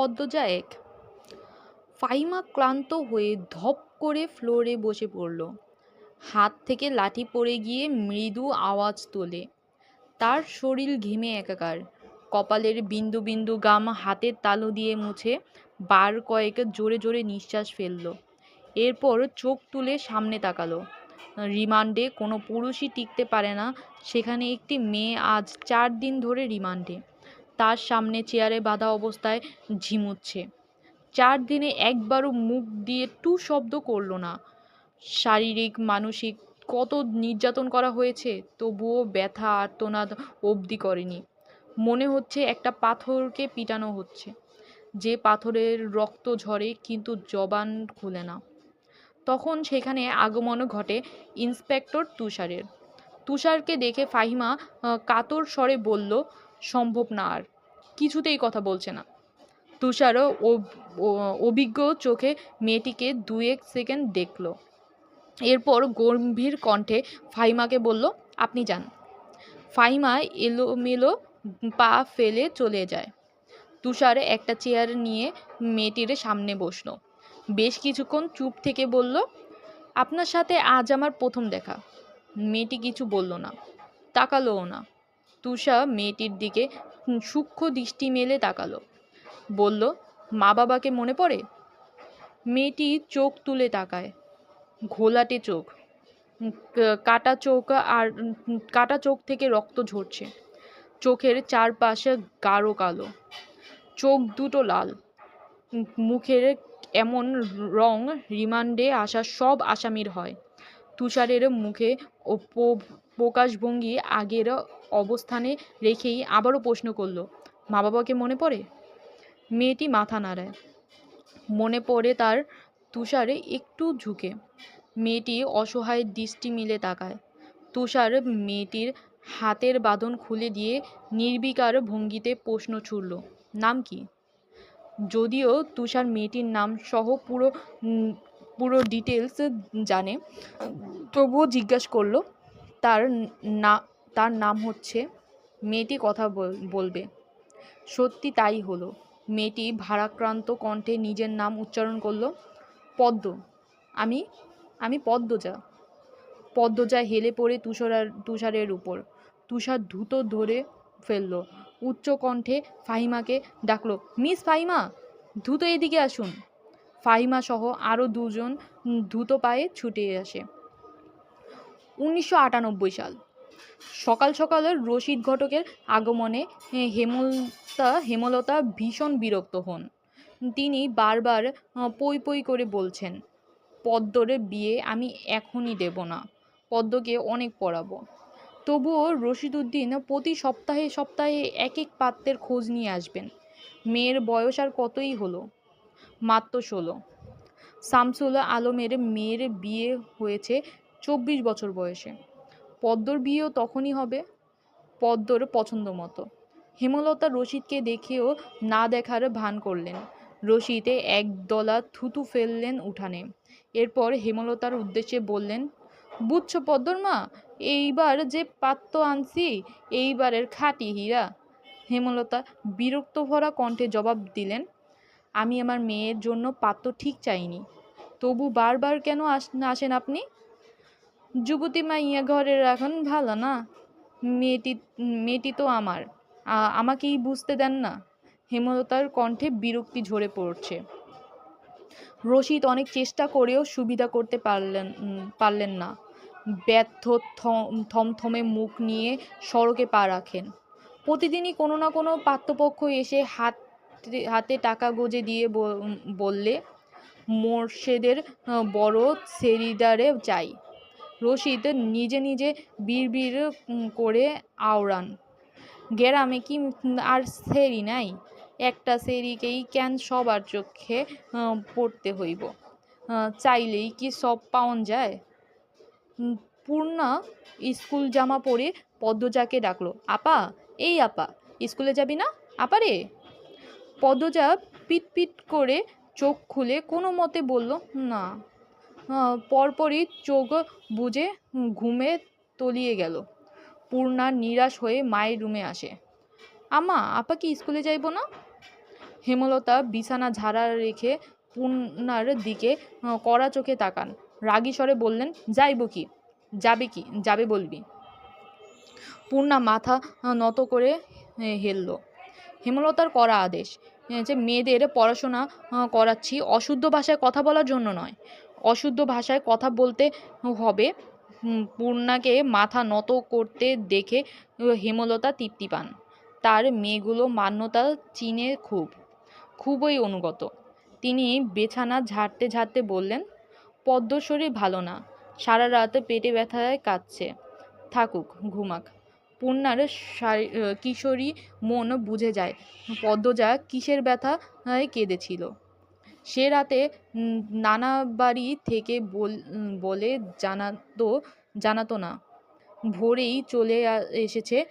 পদ্মজা এক ফাহিমা ক্লান্ত হয়ে ধপ করে ফ্লোরে বসে পড়ল। হাত থেকে লাঠি পড়ে গিয়ে মৃদু আওয়াজ তোলে। তার শরীর ঘেমে একাকার। কপালের বিন্দু বিন্দু গাম হাতের তালু দিয়ে মুছে বার কয়েক জোরে জোরে নিঃশ্বাস ফেলল। এরপর চোখ তুলে সামনে তাকালো। রিমান্ডে কোনো পুরুষই টিকতে পারে না। সেখানে একটি মেয়ে আজ চার দিন ধরে রিমান্ডে। তার সামনে চেয়ারে বাঁধা অবস্থায় ঝিমুচ্ছে। চার দিনে একবারও মুখ দিয়ে টু শব্দ করল না। শারীরিক, মানসিক কত নির্যাতন করা হয়েছে, তবুও ব্যথা, আর্তনাদ অবধি করেনি। মনে হচ্ছে একটা পাথরকে পিটানো হচ্ছে। যে পাথরের রক্ত ঝরে কিন্তু জবান খুলে না। তখন সেখানে আগমন ঘটে ইন্সপেক্টর তুষারের। তুষারকে দেখে ফাহিমা কাতর স্বরে বলল, সম্ভব না আর। কিছুতেই কথা বলছে না। তুষারও অভিজ্ঞ চোখে মেয়েটিকে দু এক সেকেন্ড দেখল। এরপর গম্ভীর কণ্ঠে ফাহিমাকে বলল, আপনি যান। ফাহিমা এলোমেলো পা ফেলে চলে যায়। তুষার একটা চেয়ার নিয়ে মেয়েটির সামনে বসল। বেশ কিছুক্ষণ চুপ থেকে বলল, আপনার সাথে আজ আমার প্রথম দেখা। মেয়েটি কিছু বলল না, তাকালোও না। তুষা মেয়েটির দিকে সূক্ষ্ম দৃষ্টি মেলে তাকালো। বলল, মা বাবাকে মনে পড়ে? মেয়েটি চোখ তুলে তাকায়। ঘোলাটে চোখ। কাটা চোখ আর, কাটা চোখ থেকে রক্ত ঝরছে। চোখের চারপাশে গাঢ় কালো। চোখ দুটো লাল। মুখের এমন রং রিমান্ডে আসা সব আসামির হয়। তুষারের মুখে ও প্রকাশভঙ্গি আগের অবস্থানে রেখেই আবারও প্রশ্ন করল মা বাবাকে মনে পড়ে? মেয়েটি মাথা নাড়ায়। মনে পড়ে তার তুষারে একটু ঝুঁকে। মেয়েটি অসহায় দৃষ্টি মিলে তাকায়। তুষার মেয়েটির হাতের বাঁধন খুলে দিয়ে নির্বিকার ভঙ্গিতে প্রশ্ন ছুড়ল, নাম কি? যদিও তুষার মেয়েটির নাম সহ পুরো পুরো ডিটেলস জানে, তবুও জিজ্ঞাসা করল, তার না তার নাম হচ্ছে, মেয়েটি কথা বল- বলবে। সত্যি তাই হলো। মেয়েটি ভারাক্রান্ত কণ্ঠে নিজের নাম উচ্চারণ করল, পদ্ম। আমি আমি পদ্মজা। পদ্মজা হেলে পড়ে তুষার তুষারের উপর। তুষার ধুতো ধরে ফেলল। উচ্চ কণ্ঠে ফাহিমাকে ডাকলো, মিস ফাহিমা ধুতো এদিকে আসুন। ফাহিমা সহ আরও দুজন ধুতো পায়ে ছুটে আসে। উনিশশো আটানব্বই সাল। সকাল সকাল রশিদ ঘটকের আগমনে হেমলতা হেমলতা ভীষণ বিরক্ত হন। তিনি বারবার পই পই করে বলছেন, পদ্মরে বিয়ে আমি এখনই দেব না, পদ্মকে অনেক পড়াবো। তবুও রশিদুদ্দিন প্রতি সপ্তাহে সপ্তাহে এক এক পাত্রের খোঁজ নিয়ে আসবেন। মেয়ের বয়স আর কতই হলো? মাত্র ষোলো। শামসুল আলমের মেয়ের বিয়ে হয়েছে চব্বিশ বছর বয়সে। পদ্মর বিয়েও তখনই হবে পদ্মর পছন্দ মতো। হেমলতা রশিদকে দেখেও না দেখার ভান করলেন। রশিদে একদলা থুতু ফেললেন উঠানে। এরপর হেমলতার উদ্দেশ্যে বললেন, বুঝছ পদ্মর মা, এইবার যে পাত্র আনছি, এইবারের খাঁটি হীরা। হেমলতা বিরক্ত ভরা কণ্ঠে জবাব দিলেন, আমি আমার মেয়ের জন্য পাত্র ঠিক চাইনি। তবু বারবার কেন আস- আসেন আপনি? যুবতী মাইয়া ঘরে রাখুন, ভালো না? মেয়েটি মেয়েটি তো আমার। আমাকেই বুঝতে দেন না। হেমলতার কণ্ঠে বিরক্তি ঝরে পড়ছে। রশিদ অনেক চেষ্টা করেও সুবিধা করতে পারলেন পারলেন না। ব্যর্থ থম- থমথমে মুখ নিয়ে সড়কে পা রাখেন। প্রতিদিনই কোনো না কোনো পাত্রপক্ষ এসে হাত, হাতে টাকা গোজে দিয়ে বললে, মোর্শেদের বড় সেরিডারে চাই। রশিদ নিজে নিজে উম, করে আওড়ান। গ্রামে কি আর সেরি নাই? একটা সেরিকেই কেন সবার চোখে পড়তে হইব? চাইলেই কি সব পাওন যায়? পূর্ণা স্কুল জামা পরে পদ্মজাকে ডাকলো আপা এই আপা স্কুলে যাবি না? আপা রে? পদ্মজা পিট পিট করে চোখ খুলে কোনো মতে বলল না। পরপরই চোখ বুজে ঘুমে তলিয়ে গেল। পূর্ণা নিরাশ হয়ে মায়ের রুমে আসে। আমা আপা কি স্কুলে যাইব না? হেমলতা বিছানা ঝাড়া রেখে পূর্ণার দিকে কড়া চোখে তাকান। রাগী স্বরে বললেন, যাইব কি? যাবে কি? যাবে বলবি? পূর্ণা মাথা নত করে হেলল। হেমলতার করা আদেশ যে মেয়েদের পড়াশোনা করাচ্ছি অশুদ্ধ ভাষায় কথা বলার জন্য নয়। অশুদ্ধ ভাষায় কথা বলতে হবে। পূর্ণাকে মাথা নত করতে দেখে হেমলতা তৃপ্তি পান। তার মেয়েগুলো মান্যতা চিনে খুব খুবই অনুগত। তিনি বেছানা ঝাড়তে ঝাড়তে বললেন পদ্ম শরীর ভালো না সারা রাত পেটে ব্যথায় কাঁদছে। থাকুক ঘুমাক। পূর্ণার শারী- কিশোরী মন বুঝে যায়। পদ্মজা কিসের ব্যথা আহ, কেঁদেছিল? সে রাতে নানা বাড়ি থেকে বল- বলে জানাতো জানাতো না। ভোরেই চলে এসেছে,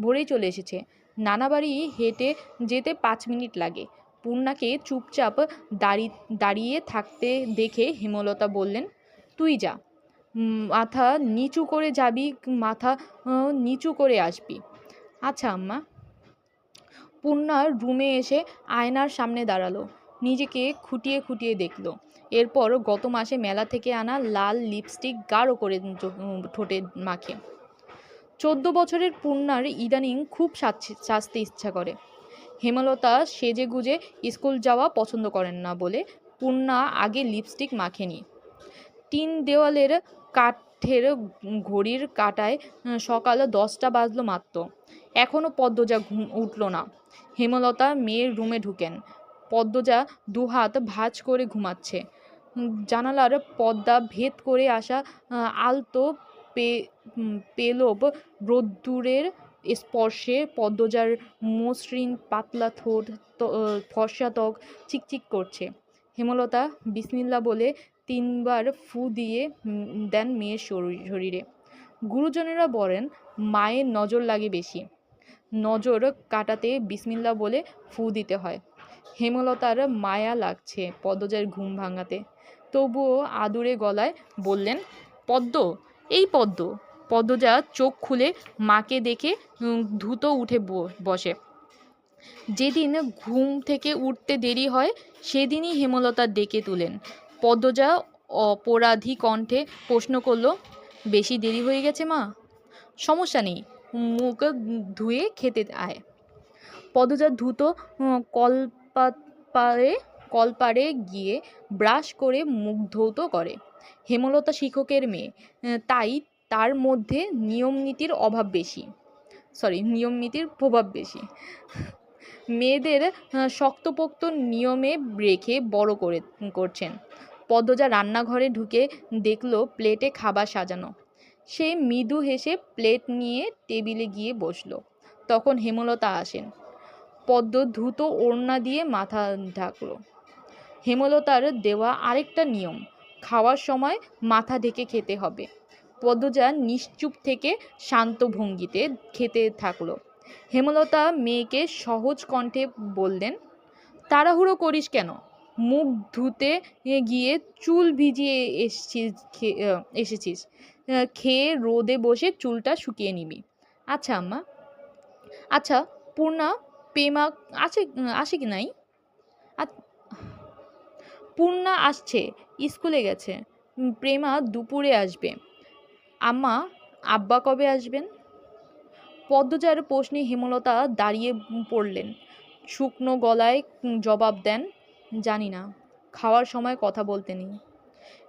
ভোরেই চলে এসেছে। নানা বাড়ি হেঁটে যেতে পাঁচ মিনিট লাগে। পূর্ণাকে চুপচাপ দাঁড়ি, দাঁড়িয়ে থাকতে দেখে হেমলতা বললেন, তুই যা। মাথা নিচু করে যাবি, মাথা নিচু করে আসবি। আচ্ছা আম্মা। পূর্ণার রুমে এসে আয়নার সামনে দাঁড়াল। নিজেকে খুঁটিয়ে খুঁটিয়ে দেখল। এরপর গত মাসে মেলা থেকে আনা লাল লিপস্টিক গাঢ় করে ঠোঁটে মাখে। চোদ্দ বছরের পূর্ণার ইদানিং খুব সাজ- সাজতে ইচ্ছা করে। হেমলতা সেজে গুজে স্কুল যাওয়া পছন্দ করেন না বলে পূর্ণা আগে লিপস্টিক মাখেনি। টিন দেওয়ালের কাঠের ঘড়ির কাটায় সকাল দশটা বাজলো মাত্র। এখনও পদ্মজা ঘুম উঠল না। হেমলতা মেয়ের রুমে ঢুকেন। পদ্মজা দুহাত ভাঁজ করে ঘুমাচ্ছে। জানালার পর্দা ভেদ করে আসা আলতো পে পেলব রোদ্দুরের স্পর্শে পদ্মজার মসৃণ পাতলা ঠোঁট ফর্সা ত্বক চিকচিক করছে। হেমলতা বিসমিল্লা বলে তিনবার ফু দিয়ে দেন মেয়ের শরী- শরীরে। গুরুজনেরা বলেন, মায়ের নজর লাগে বেশি। নজর কাটাতে বিসমিল্লা বলে ফু দিতে হয়। হেমলতার মায়া লাগছে পদ্মজার ঘুম ভাঙাতে। তবুও আদুরে গলায় বললেন পদ্ম এই পদ্ম। পদ্মজা চোখ খুলে মাকে দেখে দ্রুত উঠে বসে। যেদিন ঘুম থেকে উঠতে দেরি হয় সেদিনই হেমলতা ডেকে তুলেন। পদ্মজা অপরাধী কণ্ঠে প্রশ্ন করল বেশি দেরি হয়ে গেছে মা? সমস্যা নেই মুখ ধুয়ে খেতে আয়। পদজা দ্রুত উম, কলপারে কলপারে গিয়ে ব্রাশ করে মুখ ধৌত করে। হেমলতা শিক্ষকের মেয়ে। তাই তার মধ্যে নিয়মনীতির অভাব বেশি। সরি নিয়মনীতির প্রভাব বেশি। মেয়েদের শক্তপোক্ত নিয়মে রেখে বড় করে, করছেন। পদ্মজা রান্নাঘরে ঢুকে দেখল প্লেটে খাবার সাজানো। সে মৃদু হেসে প্লেট নিয়ে টেবিলে গিয়ে বসল। তখন হেমলতা আসেন। পদ্ম দ্রুত ওড়না দিয়ে মাথা ঢাকল। হেমলতার দেওয়া আরেকটা নিয়ম, খাওয়ার সময় মাথা ঢেকে খেতে হবে। পদ্মজা নিশ্চুপ থেকে শান্ত ভঙ্গিতে খেতে থাকল। হেমলতা মেয়েকে সহজ কণ্ঠে বললেন, তাড়াহুড়ো করিস কেন? মুখ ধুতে গিয়ে চুল ভিজিয়ে এসছিস এসেছিস। খেয়ে রোদে বসে চুলটা শুকিয়ে নিবি। আচ্ছা আম্মা। আচ্ছা পূর্ণা পেমা আছে আসে কি নাই? আ- পূর্ণা আসছে, স্কুলে গেছে। প্রেমা দুপুরে আসবে। আম্মা, আব্বা কবে আসবেন? পদ্মজার প্রশ্নে হেমলতা দাঁড়িয়ে পড়লেন। শুকনো গলায় জবাব দেন, জানি না। খাওয়ার সময় কথা বলতে নেই।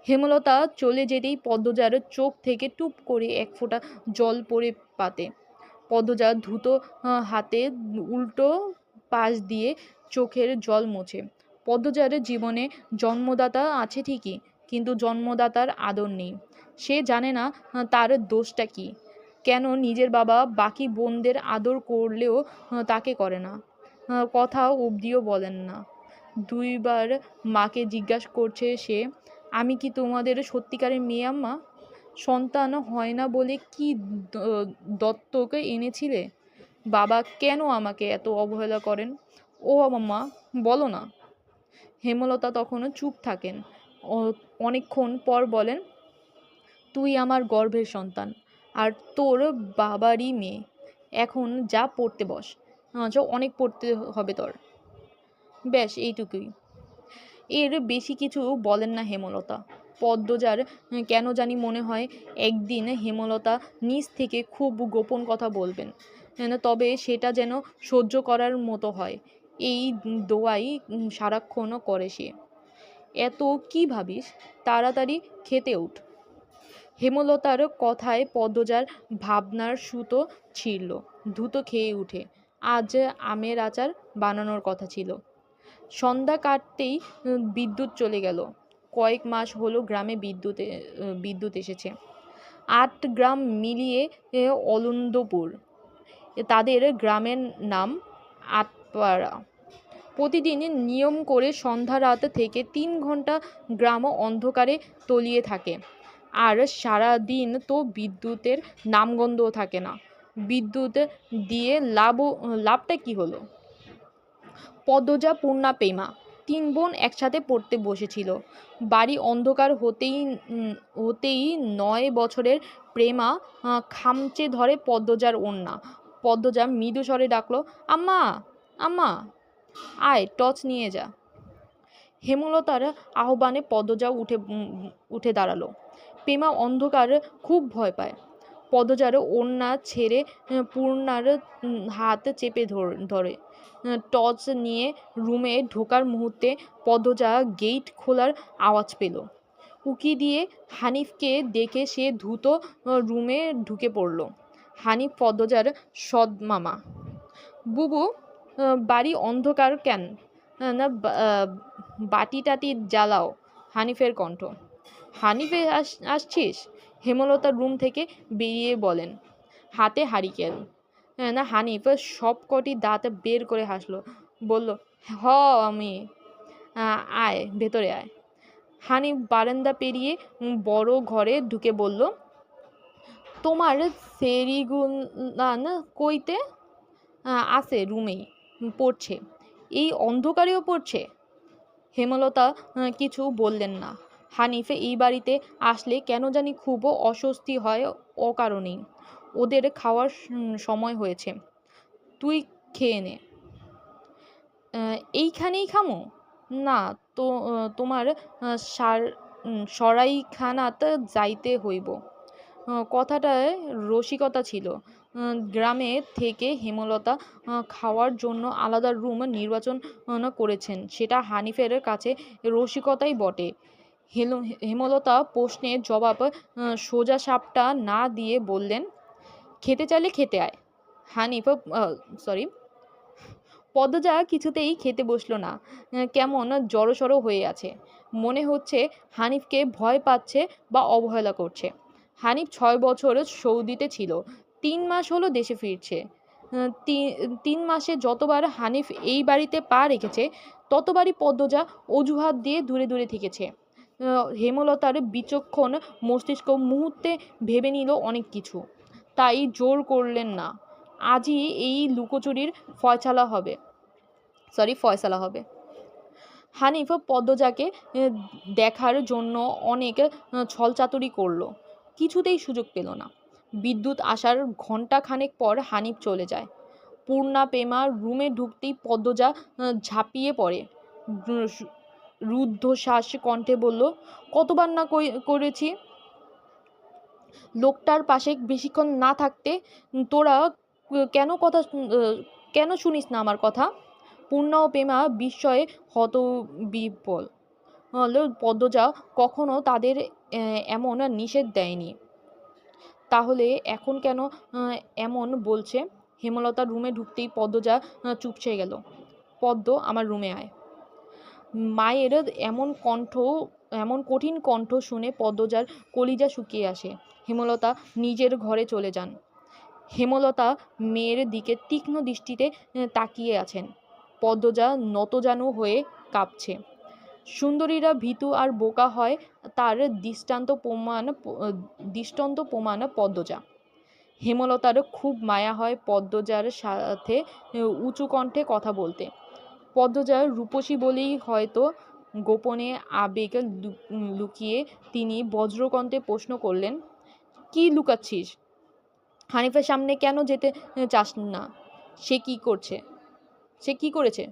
হেমলতা চলে যেতেই পদ্মজার চোখ থেকে টুপ করে এক ফোঁটা জল পড়ে পাতে। দ্রুত আহ, হাতে উল্টো পাশ দিয়ে চোখের জল মোছে। পদ্মজার জীবনে জন্মদাতা আছে ঠিকই কিন্তু জন্মদাতার আদর নেই। সে জানে না তার দোষটা কী। কেন নিজের বাবা বাকি বোনদের আদর করলেও তাকে করে না? কথা অবধিও বলেন না। দুইবার মাকে জিজ্ঞাসা করছে সে আমি কি তোমাদের সত্যিকারের মেয়ে আম্মা? সন্তান হয় না বলে কি দত্তকে এনেছিলে? বাবা কেন আমাকে এত অবহেলা করেন? ও মা, বলো না। হেমলতা তখনও চুপ থাকেন। অনেকক্ষণ পর বলেন, তুই আমার গর্ভের সন্তান, আর তোর বাবারই মেয়ে। এখন যা পড়তে বস আচ্ছা অনেক পড়তে হবে তোর। ব্যাস, এইটুকুই। এর বেশি কিছু বলেন না হেমলতা। পদ্মজার কেন জানি মনে হয় একদিন হেমলতা নিজ থেকে খুব গোপন কথা বলবেন। তবে সেটা যেন সহ্য করার মতো হয়। এই দোয়াই উম, সারাক্ষণ করে সে। এত কি ভাবিস? তাড়াতাড়ি খেতে উঠ। হেমলতার কথায় পদ্মজার ভাবনার সুতো ছিঁড়ল। দ্রুত খেয়ে উঠে। আজ আমের আচার বানানোর কথা ছিল। সন্ধ্যা কাটতেই বিদ্যুৎ চলে গেল। কয়েক মাস হলো গ্রামে বিদ্যুৎ বিদ্যুৎ এসেছে। আট গ্রাম মিলিয়ে অলন্দপুর। তাদের গ্রামের নাম আটপাড়া। প্রতিদিন নিয়ম করে সন্ধ্যা রাত থেকে তিন ঘণ্টা গ্রাম অন্ধকারে তলিয়ে থাকে। আর সারা দিন তো বিদ্যুতের নামগন্ধও থাকে না। বিদ্যুৎ দিয়ে লাভও লাভটা কি হলো? পদ্মজা, পূর্ণা পেমা তিন বোন একসাথে পড়তে বসেছিল। বাড়ি অন্ধকার হতেই হতেই নয় বছরের প্রেমা খামচে ধরে পদ্মজার ওড়না। পদ্মজা মৃদু স্বরে ডাকলো, আম্মা আম্মা, আয়, টর্চ নিয়ে যা। হেমলতার আহ্বানে পদ্মজা উঠে উঠে দাঁড়াল। প্রেমা অন্ধকার খুব ভয় পায়। পদ্মজার ওড়না ছেড়ে পূর্ণার হাত চেপে ধরে টর্চ নিয়ে রুমে ঢোকার মুহূর্তে পদজা গেট খোলার আওয়াজ পেল। উকি দিয়ে হানিফকে দেখে সে দ্রুত রুমে ঢুকে পড়ল। হানিফ পদ্মজার সৎ মামা। বুবু বাড়ি অন্ধকার কেন? না বাটি টাটি জ্বালাও। হানিফের কণ্ঠ। হানিফে আস, আসছিস? হেমলতা রুম থেকে বেরিয়ে বলেন, হাতে হারিকেন। না হানিফ সব কটি দাঁত বের করে হাসলো। বলল, হ, আমি। আয়, ভেতরে আয়। হানিফ বারান্দা পেরিয়ে বড় ঘরে ঢুকে বলল, তোমার সেরিগুলান কইতে? আছে, রুমেই, পড়ছে। এই অন্ধকারেও পড়ছে? হেমলতা কিছু বললেন না। হানিফে এই বাড়িতে আসলে কেন জানি খুব অস্বস্তি হয় অকারণেই। ওদের খাওয়ার সময় হয়েছে। তুই খেয়ে নে। এইখানেই খামো? না, তো তোমার সার সরাইখানাত যাইতে হইব। কথাটায় রসিকতা ছিল। গ্রামে থেকে হেমলতা খাওয়ার জন্য আলাদা রুম নির্বাচন করেছেন। সেটা হানিফের কাছে রসিকতাই বটে। হেমলতা প্রশ্নের জবাব সোজা সাপটা না দিয়ে বললেন, খেতে চাইলে খেতে আয়। হানিফ সরি পদ্মজা কিছুতেই খেতে বসল না কেমন জড়সড় হয়ে আছে। মনে হচ্ছে হানিফকে ভয় পাচ্ছে বা অবহেলা করছে। হানিফ ছয় বছর সৌদিতে ছিল, তিন মাস হলো দেশে ফিরছে। তিন মাসে যতবার হানিফ এই বাড়িতে পা রেখেছে, ততবারই পদ্মজা অজুহাত দিয়ে দূরে দূরে থেকেছে। হেমলতার বিচক্ষণ মস্তিষ্ক মুহূর্তে ভেবে নিল অনেক কিছু। তাই জোর করলেন না। আজই এই লুকোচুরির ফয়সালা হবে। সরি, ফয়সালা হবে। হানিফ পদ্মজাকে দেখার জন্য অনেক ছলচাতুরি করল। কিছুতেই সুযোগ পেল না। বিদ্যুৎ আসার ঘণ্টা খানেক পর হানিফ চলে যায়। পূর্ণা পেমা রুমে ঢুকতেই পদ্মজা ঝাঁপিয়ে পড়ে। রু- রুদ্ধশ্বাস কণ্ঠে বলল, কতবার না করেছি? লোকটার পাশে বেশিক্ষণ না থাকতে তোরা কেন কথা কেন শুনিস না আমার কথা? পূর্ণা ও পেমা বিস্ময়ে হতবিহ্বল হলো পদ্মজা, কখনো তাদের এমন নিষেধ দেয়নি। তাহলে এখন কেন এমন বলছে? হেমলতা রুমে ঢুকতেই পদ্মজা চুপসে গেল। পদ্ম, আমার রুমে আয়। মায়ের এমন কণ্ঠ, এমন কঠিন কণ্ঠ শুনে পদ্মজার কলিজা শুকিয়ে আসে। হেমলতা নিজের ঘরে চলে যান। হেমলতা মেয়ের দিকে তীক্ষ্ণ দৃষ্টিতে তাকিয়ে আছেন। পদ্মজা নতজানু হয়ে কাঁপছে। সুন্দরীরা ভীতু আর বোকা হয়, তার দৃষ্টান্ত প্রমাণ দৃষ্টান্ত প্রমাণ পদ্মজা। হেমলতার খুব মায়া হয় পদ্মজার সাথে উঁচু কণ্ঠে কথা বলতে। পদ্মজার রূপসী বলেই হয়তো গোপনে আবেগ লুকিয়ে তিনি বজ্রকণ্ঠে প্রশ্ন করলেন কি লুকাচ্ছিস? হানিফের সামনে কেন যেতে চাস না? সে কি করছে? সে কি করেছে?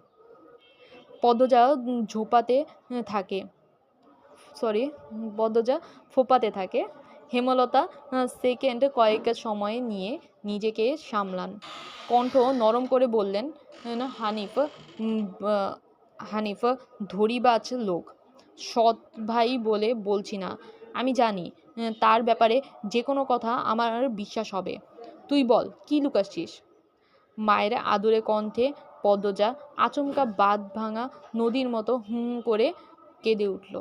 পদ্মজা ঝোপাতে থাকে সরি পদ্মজা ফোপাতে থাকে। হেমলতা সেকেন্ড কয়েক সময় নিয়ে নিজেকে সামলান। কণ্ঠ নরম করে বললেন "না, হানিফ উম, আহ, হানিফ ধরিবাজ লোক। সৎ ভাই বলে বলছি না আমি জানি তার ব্যাপারে যে কোনো কথা আমার বিশ্বাস হবে। তুই বল কি লুকাচ্ছিস? মায়ের আদুরে কণ্ঠে পদ্মজা আচমকা বাঁধ ভাঙা নদীর মতো হুম করে কেঁদে উঠল।